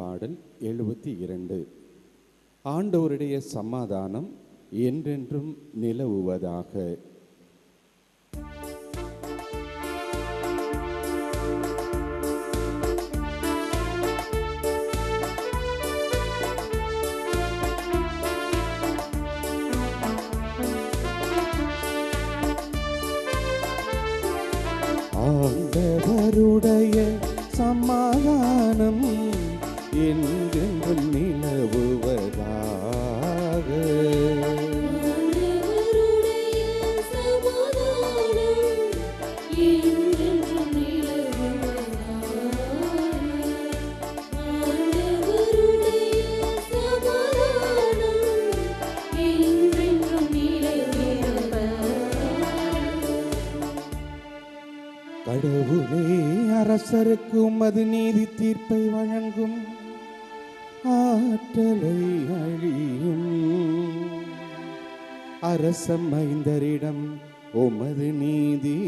பாடல் எழுபத்தி இரண்டு. ஆண்டவருடைய சமாதானம் என்றென்றும் நிலவுவதாக. ஆண்டவருடைய சமாதானம் கடவுளே அரசருக்கு உமது நீதி தீர்ப்பை வழங்கும் ஆற்றலை அழியும். அரசம் ஐந்தரிடம் உமது நீதி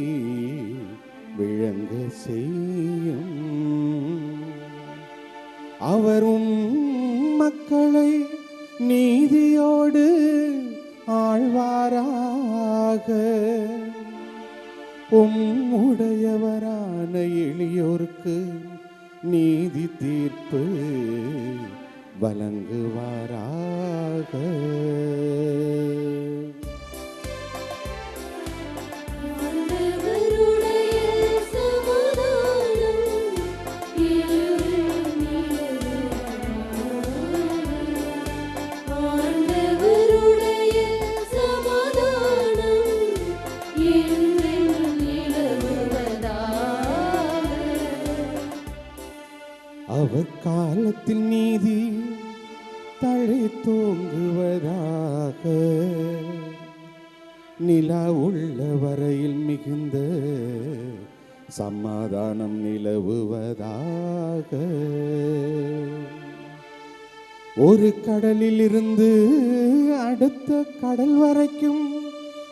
விளங்க செய்யும். அவரும் மக்களை நீதியோடு ஆழ்வாராக உம்முடையவரான எளியோருக்கு நீதி தீர்ப்பு வழங்குவாராக. அவர் காலத்தில் நீதி தழை தோங்குவதாக. நிலா உள்ள வரையில் மிகுந்த சமாதானம் நிலவுவதாக. ஒரு கடலில் இருந்து அடுத்த கடல் வரைக்கும்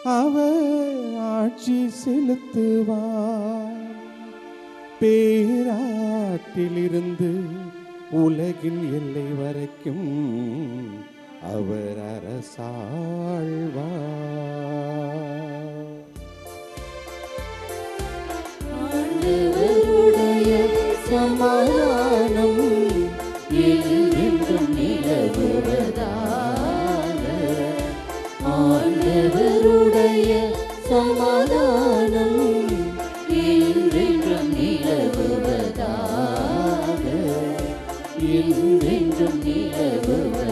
அவர் ஆட்சி செலுத்துவார். பேரா பேராற்றிலிருந்து உலகின் எல்லை வரைக்கும் அவர் அரசாழ்வார் சமாதானம் என்றென்றும் நிலவுவதாக. ஆண்டவருடைய சமாதானம் you in the near